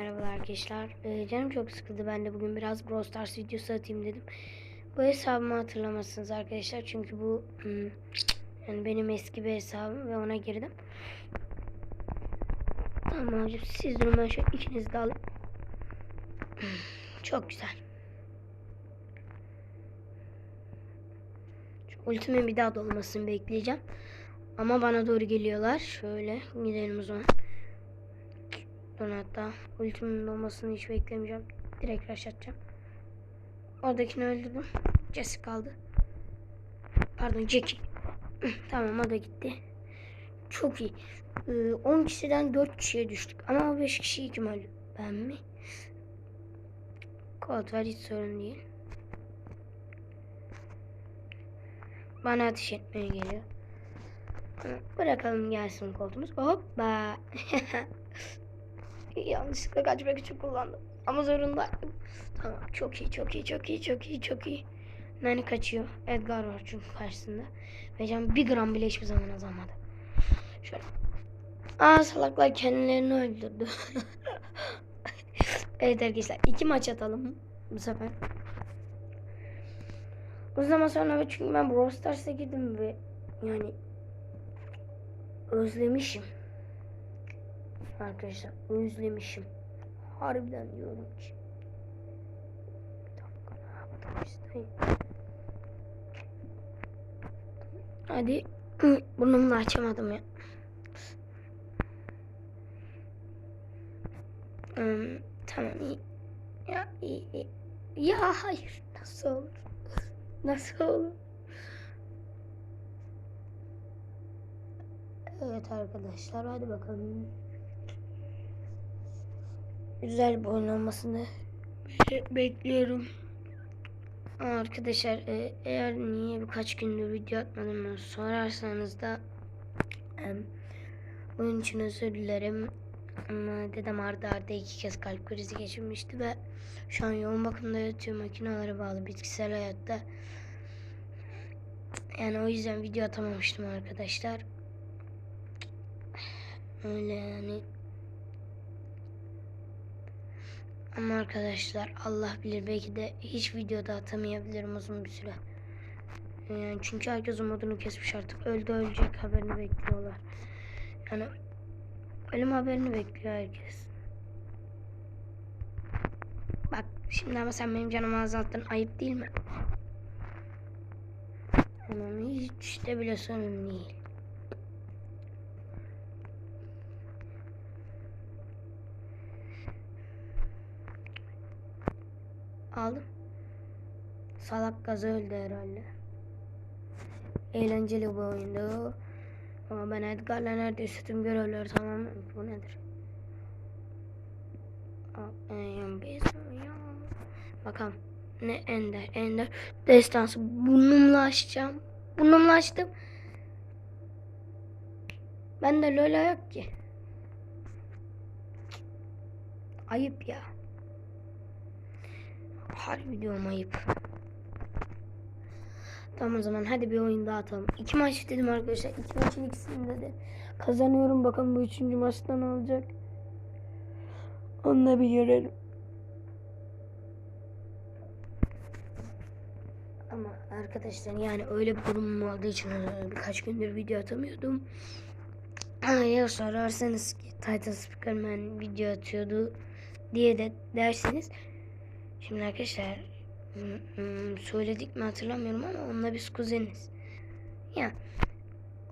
Merhabalar arkadaşlar. Ee, canım çok sıkıldı. Ben de bugün biraz Brawl Stars videosu atayım dedim. Bu hesabımı hatırlamazsınız arkadaşlar. Çünkü bu hmm, yani benim eski bir hesabım ve ona girdim. Tamam hocam siz durun ben şöyle ikinizi de alayım. Çok güzel. Şu ultimin bir daha dolmasını bekleyeceğim. Ama bana doğru geliyorlar. Şöyle gidelim o zaman. Dur hatta ultimin olmasını hiç beklemeyeceğim. Direkt rush atacağım. Oradakini öldürdüm. Jesse kaldı. Pardon Jackie. tamam o da gitti. Çok iyi. Ee, 10 kişiden 4 kişiye düştük. Ama o 5 kişiyi kim öldü? Ben mi? Kod ver hiç sorun değil. Bana ateş etmeye geliyor. Bırakalım gelsin koltuğumuz. Hoppa. Yanlışlıkla kaçmak için kullandım. Ama zorundaydım. Tamam çok iyi çok iyi çok iyi çok iyi çok iyi. Nani kaçıyor. Edgar var çünkü karşısında. Ve can bir gram bile hiçbir zaman azalmadı. Şöyle. Aa salaklar kendilerini öldürdü. evet arkadaşlar iki maç atalım bu sefer. O zaman sonra çünkü ben Brawl Stars'a girdim ve yani özlemişim. Arkadaşlar özlemişim. Harbiden diyorum ki. Hadi. Da açamadım ya. Hmm, tamam iyi. Ya iyi, iyi. Ya hayır. Nasıl olur? Nasıl olur? Evet arkadaşlar hadi bakalım. Güzel bir oyun olmasını be- bekliyorum. Arkadaşlar e, eğer niye birkaç gündür video atmadım sorarsanız da em, oyun için özür dilerim. Ama dedem ardı ardı iki kez kalp krizi geçirmişti ve şu an yoğun bakımda yatıyor makinelere bağlı bitkisel hayatta. Yani o yüzden video atamamıştım arkadaşlar. Öyle yani. Ama arkadaşlar Allah bilir belki de hiç videoda atamayabilirim uzun bir süre. Yani çünkü herkes umudunu kesmiş artık. Öldü ölecek haberini bekliyorlar. Yani ölüm haberini bekliyor herkes. Bak şimdi ama sen benim canımı azalttın. Ayıp değil mi? Tamam hiç de bile sorun değil. Aldım. Salak gazı öldü herhalde. Eğlenceli bu oyundu. Ama ben Edgar'la neredeyse tüm görevleri tamam. Bu nedir? Bakalım. Ne Ender? Ender. Destansı. Burnumla açacağım. Burnumla açtım. Ben de Lola yok ki. Ayıp ya. Harbi diyorum ayıp. Tamam o zaman hadi bir oyun daha atalım. İki maç dedim arkadaşlar. İki maçın ikisinde de kazanıyorum. Bakalım bu üçüncü maçta ne olacak. Onu da bir görelim. Ama arkadaşlar yani öyle bir durumum olduğu için e, birkaç gündür video atamıyordum. Ya sorarsanız ki Titan Speakerman video atıyordu diye de derseniz Şimdi arkadaşlar söyledik mi hatırlamıyorum ama onunla biz kuzeniz. Ya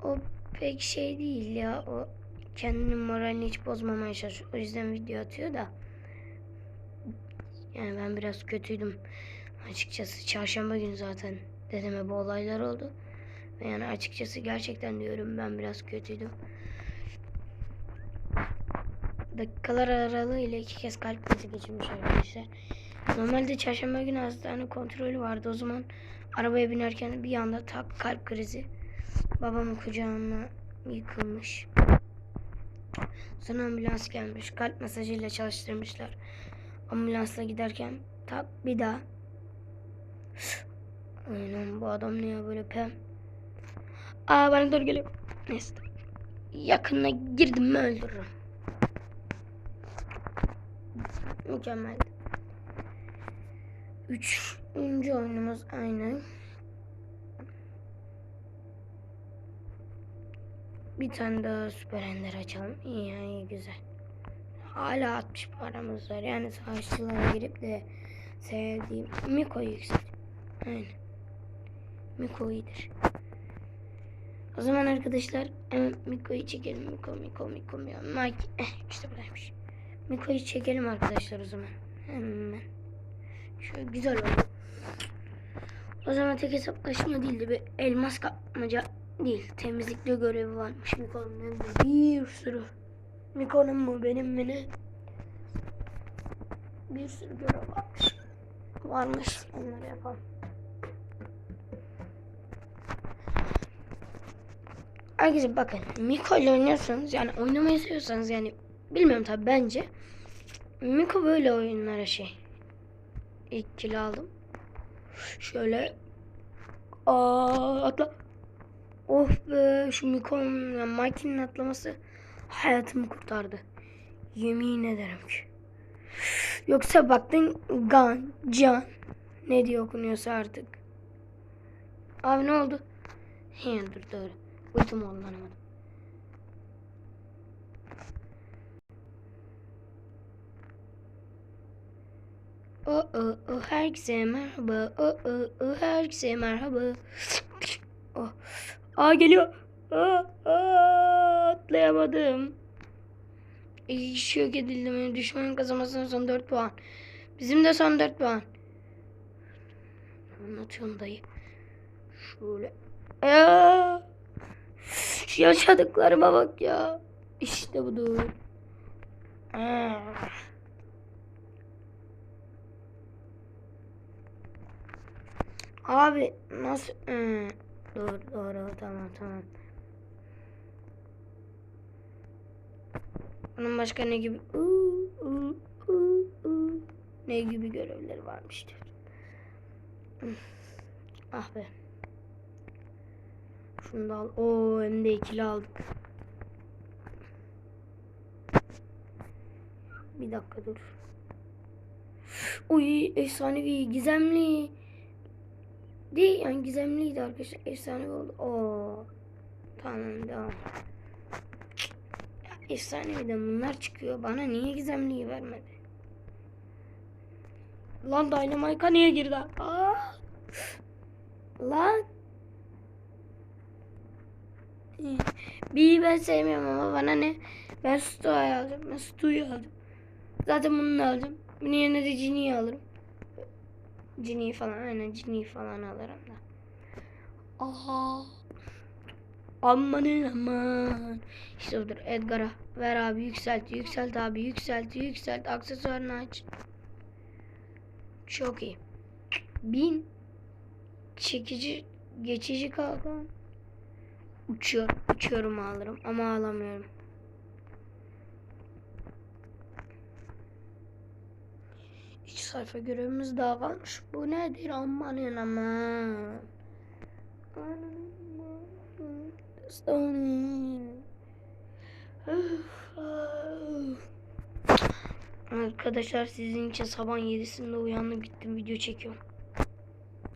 o pek şey değil ya o kendinin moralini hiç bozmamaya çalışıyor. O yüzden video atıyor da yani ben biraz kötüydüm. Açıkçası çarşamba günü zaten dedeme bu olaylar oldu. Ve yani açıkçası gerçekten diyorum ben biraz kötüydüm. Dakikalar aralığıyla iki kez kalp krizi geçirmiş arkadaşlar. Normalde çarşamba günü hastane kontrolü vardı. O zaman arabaya binerken bir anda tak kalp krizi. Babamın kucağına yıkılmış. Sonra ambulans gelmiş. Kalp masajıyla çalıştırmışlar. Ambulansla giderken tak bir daha. Aynen bu adam ne ya böyle pem. Aa bana doğru geliyor. Neyse. Yakınına girdim mi öldürürüm. mükemmeldi. Üçüncü oyunumuz aynı. Bir tane daha süper ender açalım. İyi iyi güzel. Hala 60 paramız var. Yani savaşçılara girip de sevdiğim Miko yüksek. Aynen. Miko iyidir. O zaman arkadaşlar hemen Miko'yu çekelim. Miko, Miko, Miko, Miko. Mike. Eh, işte buradaymış. Miko'yu çekelim arkadaşlar o zaman. Hemen. Şöyle güzel oldu. O zaman tek hesaplaşma değildi. Bir elmas kapmaca değil. Temizlikle görevi varmış Miko'nun bir sürü. Miko'nun mu benim mi ne? Bir sürü görev varmış. Varmış. Onları yapalım. Arkadaşlar bakın Miko ile oynuyorsanız yani oynamayı seviyorsanız yani bilmiyorum tabi bence Miko böyle oyunlara şey ilk kill aldım. Şöyle. Aa atla. Oh be şu Miko'nun yani Mikey'nin atlaması hayatımı kurtardı. Yemin ederim ki. Yoksa baktın Gan Can ne diye okunuyorsa artık. Abi ne oldu? He dur doğru. Ultim oldu O o o herkese merhaba. O o o herkese merhaba. Oh. Aa geliyor. Aa, aa, atlayamadım. Kişi yok edildi mi? Düşmanın kazanmasının son 4 puan. Bizim de son 4 puan. Anlatıyorum dayı. Şöyle. Aa! Yaşadıklarıma bak ya. İşte budur. Aa. Abi nasıl? Hmm. Doğru doğru tamam tamam. Bunun başka ne gibi? Uu, uu, uu, uu. Ne gibi görevleri varmış. Hmm. Ah be. Şunu da al. Oo hem de ikili aldık. Bir dakika dur. Uy efsanevi gizemli. Değil yani gizemliydi arkadaşlar. Efsanevi oldu. Oo. Tamam devam. Ya, efsaneviden bunlar çıkıyor. Bana niye gizemliyi vermedi? Lan Dynamite'a niye girdi? Aa! Lan. Bir ben sevmiyorum ama bana ne? Ben Stoa'yı alacağım. Ben Stu'yu alacağım. Zaten bunu alacağım. Bunun yerine de Ginny'yi alırım. Ginny'yi falan aynen Ginny'yi falan alırım da. Aha. Amanın aman. İşte budur Edgar'a. Ver abi yükselt yükselt abi yükselt yükselt. Aksesuarını aç. Çok iyi. Bin. Çekici geçici kalkan. Uçuyorum. Uçuyorum alırım ama alamıyorum. İki sayfa görevimiz daha kalmış. Bu nedir amanın aman. Arkadaşlar sizin için sabah 7'sinde uyandım gittim video çekiyorum.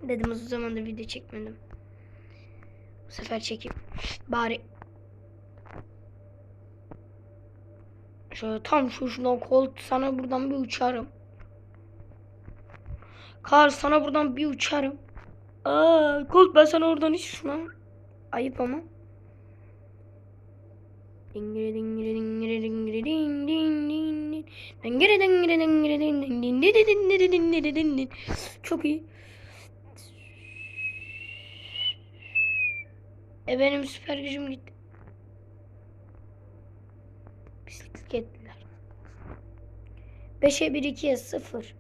Dedim uzun zamandır video çekmedim. Bu sefer çekeyim. Bari. Şöyle tam şu şundan kol sana buradan bir uçarım. Kar sana buradan bir uçarım. Aa, Colt ben sana oradan hiç şuna. Ayıp ama. Çok iyi. E benim süper gücüm gitti. Pislik ettiler. 5'e 1 2'ye 0.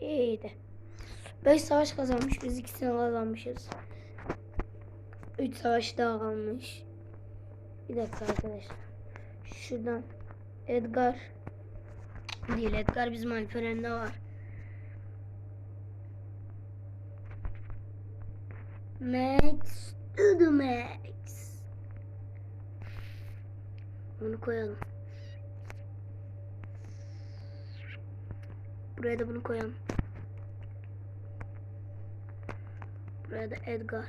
İyiydi. 5 savaş kazanmış. Biz ikisini kazanmışız. 3 savaş daha kalmış. Bir dakika arkadaşlar. Şuradan Edgar değil Edgar bizim Alperen'de var. Max to the max. Bunu koyalım. Buraya da bunu koyalım. Buraya Edgar.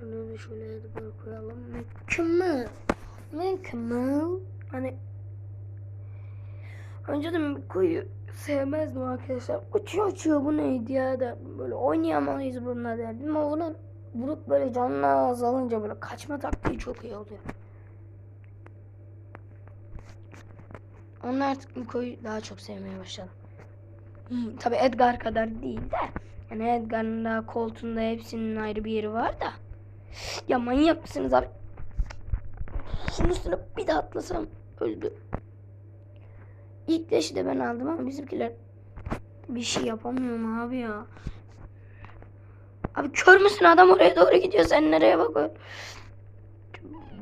Buraya da şöyle Edgar koyalım. Mükemmel. Mükemmel. Hani önceden Miko'yu sevmezdim arkadaşlar. Uçuyor uçuyor bu neydi ya da böyle oynayamayız bununla derdim. Ama bunu vurup böyle canlı azalınca böyle kaçma taktiği çok iyi oluyor. Onlar artık Miko'yu daha çok sevmeye başladı. Hmm, tabii Edgar kadar değil de. Yani Edgar'ın da koltuğunda hepsinin ayrı bir yeri var da. Ya manyak mısınız abi? Şunun üstüne bir de atlasam öldü. İlk leşi de ben aldım ama bizimkiler bir şey yapamıyorum abi ya. Abi kör müsün adam oraya doğru gidiyor sen nereye bakıyorsun?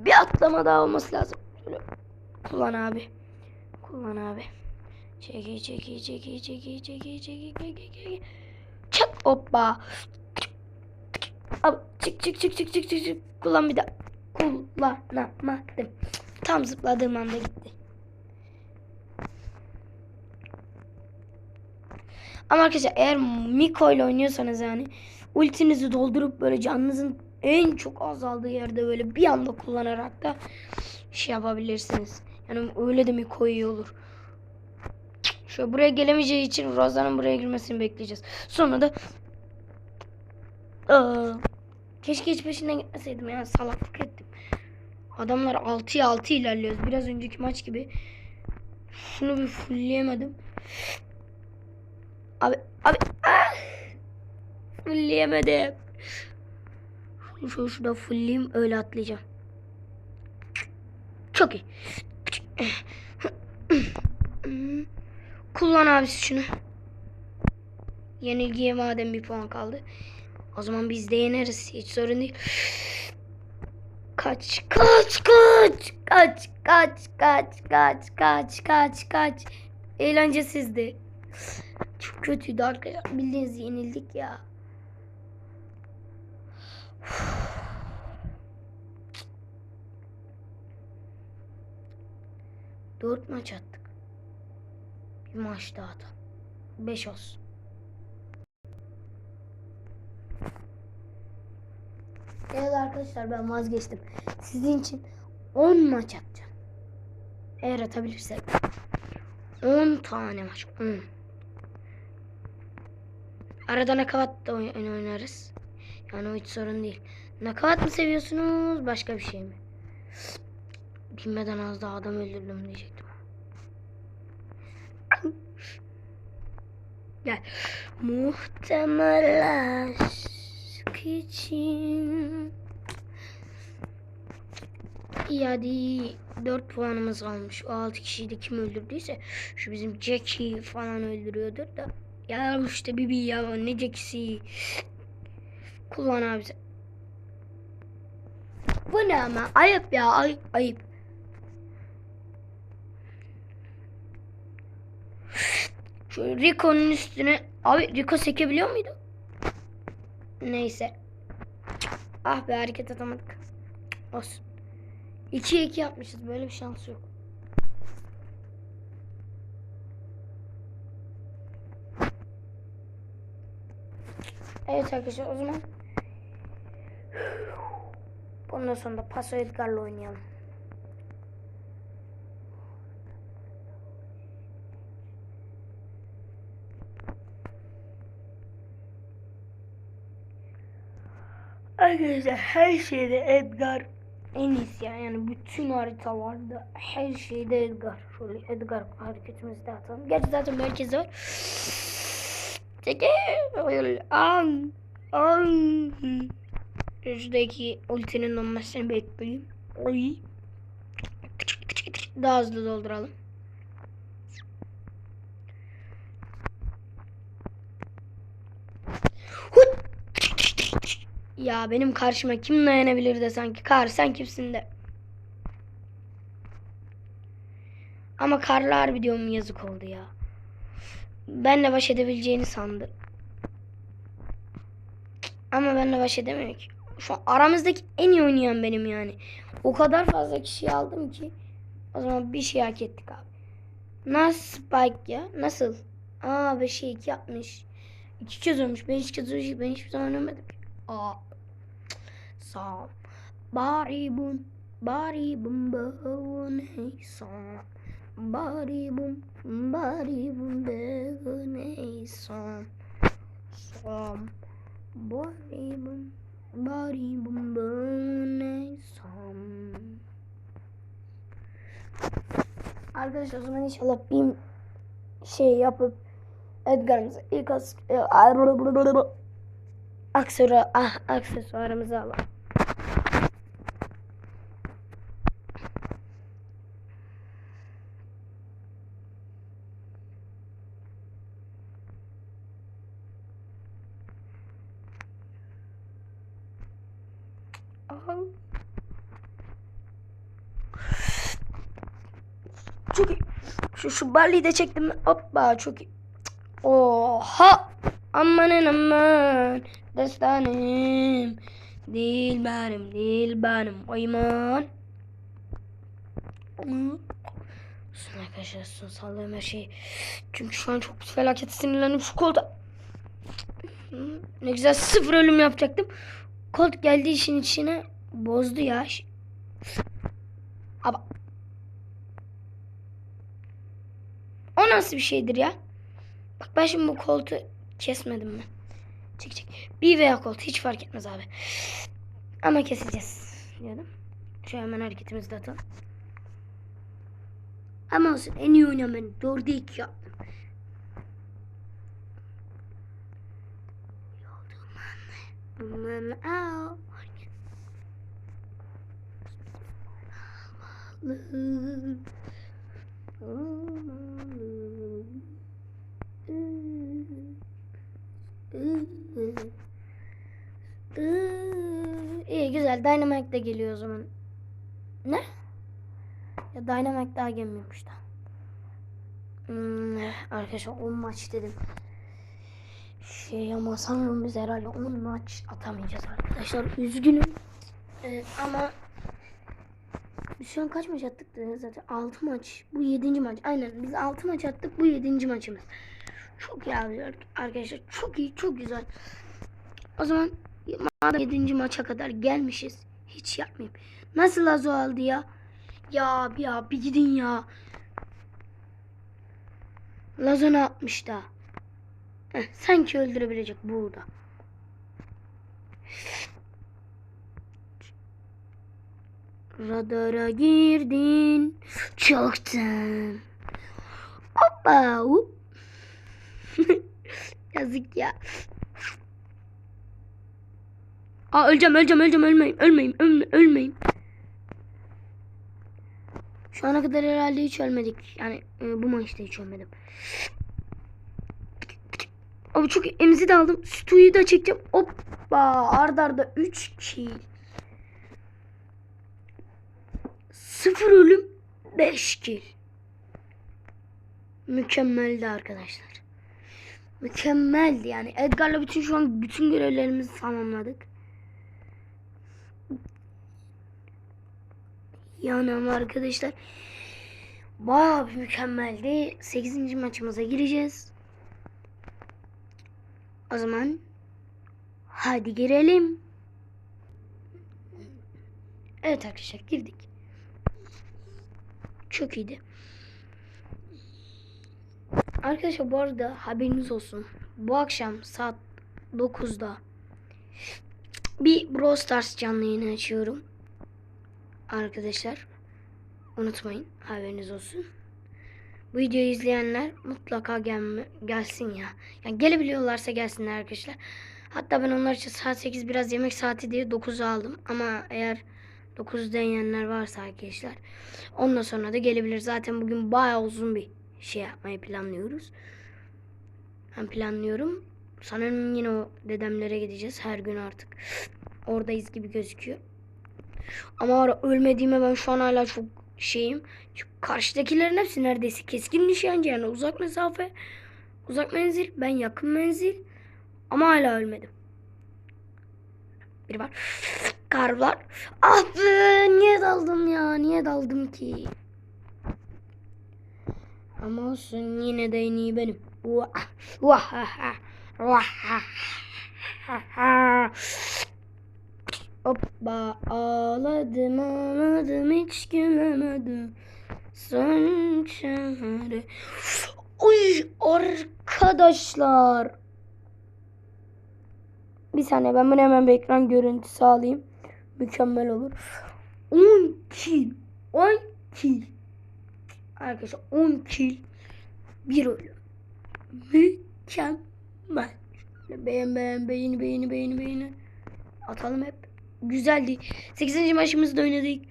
Bir atlama daha olması lazım. Kullan abi. Kullan abi. Çeki çeki çeki çeki çeki çeki çeki çeki. Çık hoppa. Abi çık çık çık çık çık çık çık. Kullan bir daha. Kullanamadım. Tam zıpladığım anda gitti. Ama arkadaşlar eğer Miko ile oynuyorsanız yani ultinizi doldurup böyle canınızın en çok azaldığı yerde böyle bir anda kullanarak da şey yapabilirsiniz. Yani öyle de Miko iyi olur. Şöyle buraya gelemeyeceği için Roza'nın buraya girmesini bekleyeceğiz. Sonra da Aa, keşke hiç peşinden gitmeseydim ya salaklık ettim. Adamlar 6'ya 6 ilerliyoruz. Biraz önceki maç gibi. Şunu bir fullleyemedim. Abi abi ah! fullleyemedim. Şunu şurada fullleyeyim öyle atlayacağım. Çok iyi. Kullan abisi şunu. Yenilgiye madem bir puan kaldı. O zaman biz de yeneriz. Hiç sorun değil. Kaç, kaç, kaç, kaç, kaç, kaç, kaç, kaç, kaç, kaç. Eğlencesizdi. Çok kötüydü arkadaşlar. Bildiğiniz yenildik ya. Dört maç attık. Bir maç daha atalım. Beş olsun. Evet arkadaşlar ben vazgeçtim. Sizin için 10 maç atacağım. Eğer atabilirsek. 10 tane maç. 10. Arada nakavat da oyn- oynarız. Yani o hiç sorun değil. Nakavat mı seviyorsunuz başka bir şey mi? Bilmeden az daha adam öldürdüm diyecektim. Gel. Muhtemel aşk için. İyi hadi 4 puanımız almış. O 6 kişiyi de kim öldürdüyse şu bizim Jackie falan öldürüyordur da. Ya işte Bibi ya ne Jackie'si. Kullan abi sen. Bu ne ama ayıp ya ayıp ayıp. Şu Rico'nun üstüne abi Rico sekebiliyor muydu? Neyse. Ah be hareket atamadık. Olsun. 2'ye 2 yapmışız. Böyle bir şans yok. Evet arkadaşlar o zaman bundan sonra da Paso Edgar'la oynayalım. Arkadaşlar her şeyde Edgar en iyisi ya. Yani bütün haritalarda her şeyde Edgar. Şöyle Edgar hareketimizi de atalım. Gerçi zaten merkez var. Çekil. An. An. Şuradaki ultinin olmasını bekleyeyim. Oy. Daha hızlı dolduralım. Ya benim karşıma kim dayanabilir de sanki. Kar sen kimsin de. Ama karlı harbi diyorum yazık oldu ya. Benle baş edebileceğini sandı. Ama benle baş edemiyor ki. Şu aramızdaki en iyi oynayan benim yani. O kadar fazla kişi aldım ki. O zaman bir şey hak ettik abi. Nasıl Spike ya? Nasıl? Aa 5'e 2 yapmış. 2 kez olmuş. Ben hiç kez olmuş. Ben hiçbir zaman ölmedim. Aa. Sağ. Bari bun. Bari bun bun hey sağ. Bari bum. Bari bum bun hey sağ. Sağ. Bari bum. Bari bum bun hey sağ. Arkadaşlar o zaman inşallah bir şey yapıp Edgar'ımıza ilk as e, aksesuar, ah, aksesuarımızı alalım. Çok iyi. Şu, şu Barley'i de çektim? Hoppa çok iyi. Oha. Amanın aman. Destanım. Değil benim, değil benim. Oyman. Sun arkadaşlar sallıyorum her şeyi. Çünkü şu an çok felaket sinirlendim şu kolda. Ne güzel sıfır ölüm yapacaktım. Kolt geldi işin içine bozdu ya. Ama O nasıl bir şeydir ya? Bak ben şimdi bu koltu kesmedim mi? Çek çek. Bir veya kolt hiç fark etmez abi. Ama keseceğiz diyordum. Şu hemen hareketimizi de atalım. Ama olsun en iyi oynamanın doğru değil ki yaptım. Yolduman al. İyi güzel. Dynamite de geliyor o zaman. Ne? Ya Dynamite daha gelmiyormuş da. Hmm, arkadaşlar 10 maç dedim. Şey ama sanırım biz herhalde 10 maç atamayacağız arkadaşlar. Üzgünüm. Ee, ama şu an kaç maç attık da zaten 6 maç. Bu 7. maç. Aynen biz 6 maç attık. Bu 7. maçımız. Çok iyi abi arkadaşlar. Çok iyi, çok güzel. O zaman madem 7. maça kadar gelmişiz. Hiç yapmayayım. Nasıl Lazo aldı ya? Ya ya bir gidin ya. Lazo ne yapmış da? Sanki öldürebilecek burada. Radara girdin. Çoktan. Hoppa. Hop. Yazık ya. Aa öleceğim öleceğim öleceğim ölmeyeyim ölmeyeyim ölme, ölmeyeyim. Şu ana kadar herhalde hiç ölmedik. Yani e, bu maçta hiç ölmedim. Abi çok emzi de aldım. Stu'yu da çekeceğim. Hoppa arda arda 3 kill. Sıfır ölüm 5 kill. Mükemmeldi arkadaşlar. Mükemmeldi yani. Edgar'la bütün şu an bütün görevlerimizi tamamladık. Yani arkadaşlar bayağı bir mükemmeldi. 8. maçımıza gireceğiz. O zaman hadi girelim. Evet arkadaşlar girdik. Çok iyiydi. Arkadaşlar bu arada haberiniz olsun. Bu akşam saat 9'da bir Brawl Stars canlı yayını açıyorum. Arkadaşlar unutmayın haberiniz olsun. Bu videoyu izleyenler mutlaka gelme, gelsin ya. Yani gelebiliyorlarsa gelsinler arkadaşlar. Hatta ben onlar için saat 8 biraz yemek saati diye 9'u aldım. Ama eğer 9 deneyenler varsa arkadaşlar. Ondan sonra da gelebilir. Zaten bugün bayağı uzun bir şey yapmayı planlıyoruz. Ben planlıyorum. Sanırım yine o dedemlere gideceğiz her gün artık. Oradayız gibi gözüküyor. Ama ara ölmediğime ben şu an hala çok şeyim. Çünkü karşıdakilerin hepsi neredeyse keskin nişancı yani uzak mesafe. Uzak menzil. Ben yakın menzil. Ama hala ölmedim. Biri var. Kar var. Ah be niye daldım ya? Niye daldım ki? Ama olsun yine de en iyi benim. Vah, vah, vah. Hoppa ağladım ağladım hiç gülemedim. Son çare. Uy arkadaşlar. Bir saniye ben bunu hemen bir ekran görüntüsü alayım. Mükemmel olur. 10 kill. 10 kill. Arkadaşlar 10 kill. Bir ölüm. Mükemmel. Beğen beğen beğeni beğeni beğeni beğeni. Atalım hep. Güzeldi. 8. maçımızda oynadık.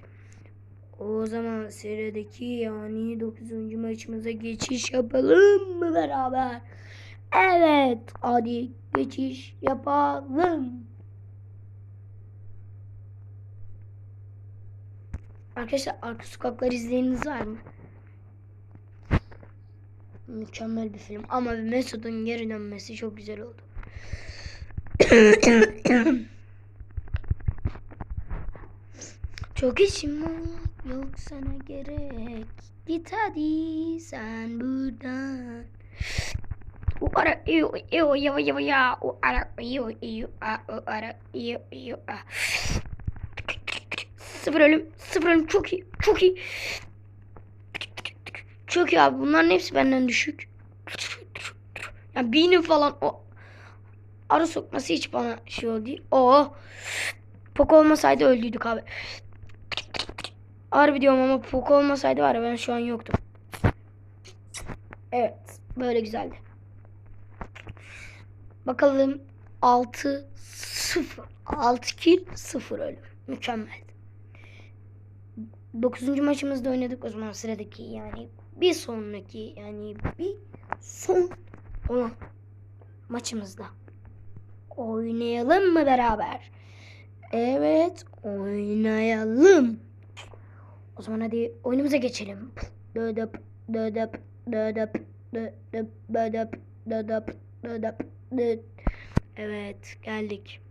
O zaman sıradaki yani 9. maçımıza geçiş yapalım mı beraber? Evet. Hadi geçiş yapalım. Arkadaşlar Arka Sokaklar izleyeniniz var mı? Mükemmel bir film ama Mesut'un geri dönmesi çok güzel oldu. çok işim var yok sana gerek. Git hadi sen buradan. U ara iu iu ya ya ya. U ara iu iu a u ara iu iu a. Sıfır ölüm sıfır ölüm. Çok iyi çok iyi. Çok iyi abi. Bunların hepsi benden düşük. Yani beynim falan o arı sokması hiç bana şey oldu. Oo. Pok olmasaydı öldüydük abi. Harbi diyorum ama Pok olmasaydı var ya ben şu an yoktum. Evet. Böyle güzeldi. Bakalım 6 0 6 kill 0 ölüm. Mükemmel. 9. maçımızda oynadık o zaman sıradaki yani bir sonraki yani bir son olan maçımızda. Oynayalım mı beraber? Evet, oynayalım. O zaman hadi oyunumuza geçelim. Dödöp, dödöp, dödöp, dödöp, dödöp, dödöp, dödöp, dödöp. Evet, geldik.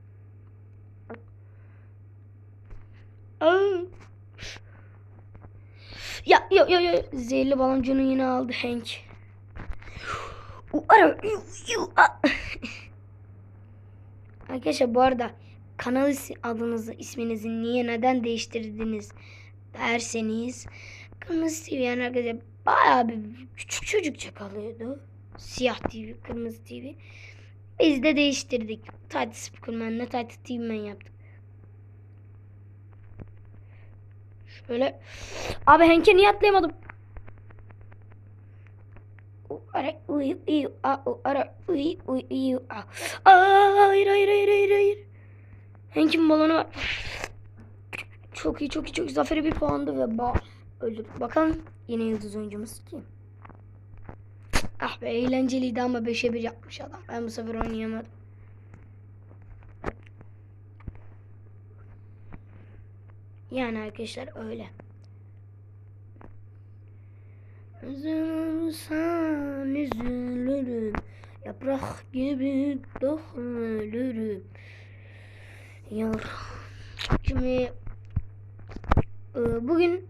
Ya ya ya ya zehirli baloncunu yine aldı Hank. Arkadaşlar bu arada kanal adınızı isminizi niye neden değiştirdiniz derseniz Kırmızı TV yani arkadaşlar bayağı bir küçük çocukça kalıyordu. Siyah TV, kırmızı TV. Biz de değiştirdik. Titan Speakerman'la Titan TV'men yaptık. Şöyle. Abi Henk'e niye atlayamadım? Ara uy uy a u ara uy uy uy a. Hayır hayır hayır hayır hayır. Henk'in balonu var. Çok iyi çok iyi çok iyi. Zafer'e bir puandı ve ba öldürdük. Bakalım yine yıldız oyuncumuz kim? Ah be eğlenceliydi ama 5'e 1 yapmış adam. Ben bu sefer oynayamadım. Yani arkadaşlar öyle. Üzülürsen üzülürüm. Yaprak gibi dökülürüm. Yar. Şimdi e, bugün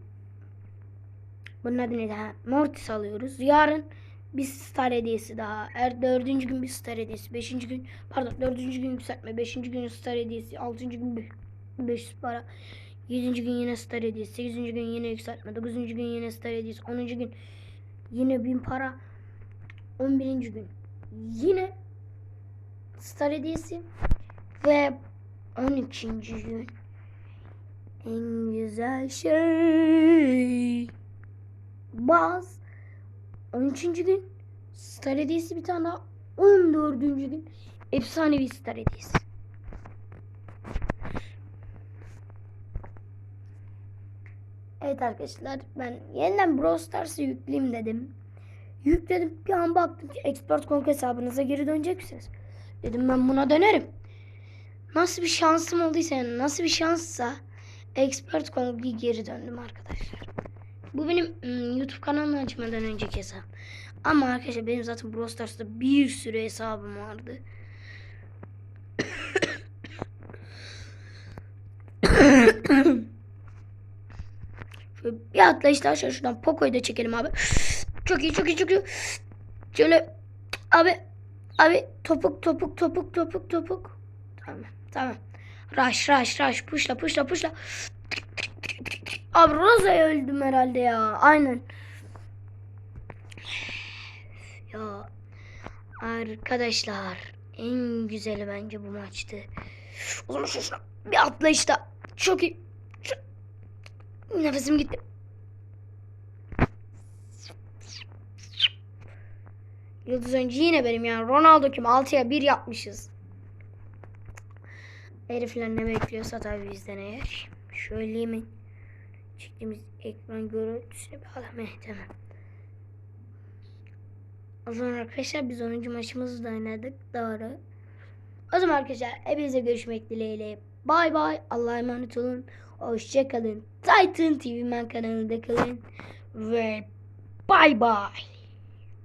bunun adı neydi? Ha, Mortis alıyoruz. Yarın bir star hediyesi daha. Er dördüncü gün bir star hediyesi. Beşinci gün pardon dördüncü gün yükseltme. Beşinci gün star hediyesi. Altıncı gün 500 para. Yedinci gün yine star hediyesi. Sekizinci gün yine yükseltme. Dokuzuncu gün yine star hediyesi. Onuncu gün Yine bin para. 11. gün. Yine star hediyesi. Ve 12. gün. En güzel şey. Baz. 13. gün. Star hediyesi bir tane daha. 14. gün. Efsanevi star hediyesi. Evet arkadaşlar ben yeniden Brawl Stars'ı yükleyeyim dedim. Yükledim bir an baktım ki Expert Konk hesabınıza geri döneceksiniz. Dedim ben buna dönerim. Nasıl bir şansım olduysa yani nasıl bir şanssa Expert Konk'a geri döndüm arkadaşlar. Bu benim ım, YouTube kanalını açmadan önceki hesap. Ama arkadaşlar benim zaten Brawl Stars'ta bir sürü hesabım vardı. Bir atlayışla aşağı şuradan Poco'yu da çekelim abi. Çok iyi çok iyi çok iyi. Şöyle abi abi topuk topuk topuk topuk topuk. Tamam tamam. Rush rush rush puşla puşla puşla. Abi Rosa'ya öldüm herhalde ya. Aynen. Ya arkadaşlar en güzeli bence bu maçtı. O zaman şu şuna bir atlayışta çok iyi. Şu- Nefesim gitti. Yıldız önce yine benim yani. Ronaldo kim? 6'ya 1 yapmışız. Herifler ne bekliyorsa tabii bizden eğer. Şöyle mi? Çektiğimiz ekran görüntüsünü bir alalım. Heh, tamam. O zaman arkadaşlar biz 10. maçımızı da oynadık. Doğru. O zaman arkadaşlar hepinize görüşmek dileğiyle. Bay bay. Allah'a emanet olun. Hoşçakalın. Titan TV Man kanalında kalın. Ve bay bay.